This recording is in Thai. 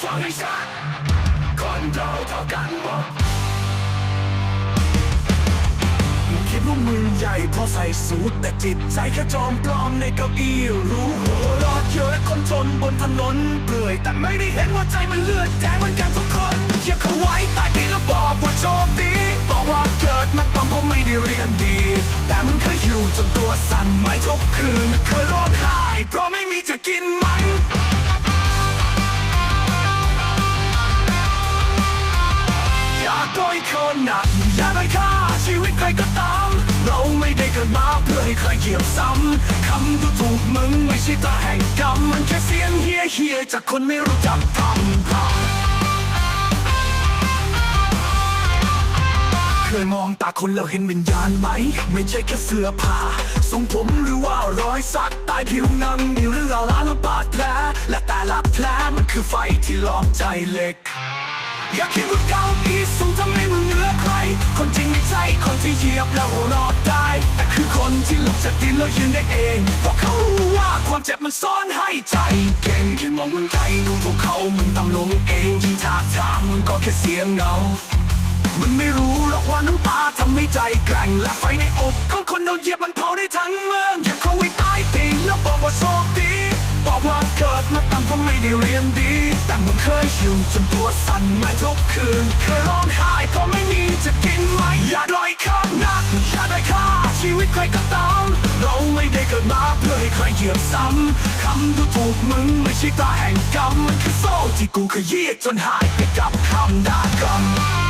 ฟังให้ชัดคนเราเท่ากันหมดมึงคิดว่ามึงใหญ่เพราะใส่สูทแต่จิตใจแค่จอมปลอมในเก้าอี้รู้หัวรอดเยอะคนจนบนถนนเปลื่อยแต่ไม่ได้เห็นว่าใจมันเลือดแดงเหมือนกัน ไม่ได้เรียนดี แต่มึงเคยอยู่จนตัวสั่นไม่ทุกคืน เคยร้องไห้เพราะไม่มีจะกินมันอยากโดยคนหนักอย่าไปฆ่าชีวิตใครก็ตาม เราไม่ได้เกิดมาเพื่อให้ใครเหยียบซ้ำคำดูถูกมึงไม่ใช่ตาแห่งกรรมมันแค่เสียงเฮียเฮียๆจากคนไม่รู้จักทำทำ ตาคนแล้วเห็นวิญญาณไหม ไม่ใช่แค่เสื้อผ้าทรงผมหรือว่ารอยสักใต้ผิวหนังมีเรื่องราวล้านและบาดแผลและแต่ละแผลมันคือไฟที่ล้อมใจเหล็ก อย่าคิดว่าเก้าอี้สูงทำให้มึงเหนือใคร คนจริงไม่ใช่คนที่เหยียบแล้วหัวเรอดได้ แต่คือคนที่ลุกจากดินแล้วยืนได้เองเพราะเขารู้ว่าความเจ็บมันซ่อนให้ใจ เก่งแค่มองมึงใจดูพวกเขามึงตำลงเองยิ่งท่าทางมึงก็แค่เสียงเงา มึงไม่รู้หรอกว่าน้ำตาทำให้ใจแกร่งและไฟในอกของคนโดนเหยียบมันเผาได้ทั้งเมืองอย่าเขาไว้ใต้ตีนแล้วบอกว่าโชคดีบอกว่าเกิดมาต่ำเพราะไม่ได้เรียนดี แต่มึงเคยหิวจนตัวสั่นมาทุกคืนเคยร้องไห้เพราะไม่มีจะกินไหมอย่าด้อยค่านักอย่าด้อยค่าชีวิตใครก็ตามเราไม่ได้เกิดมาเพื่อให้ใครเหยียบซ้ำคำดูถูกมึงไม่ใช่ตาแห่งกรรมมันคือโซ่ที่กูขยี้จนหายไปกับคำด่ากรรม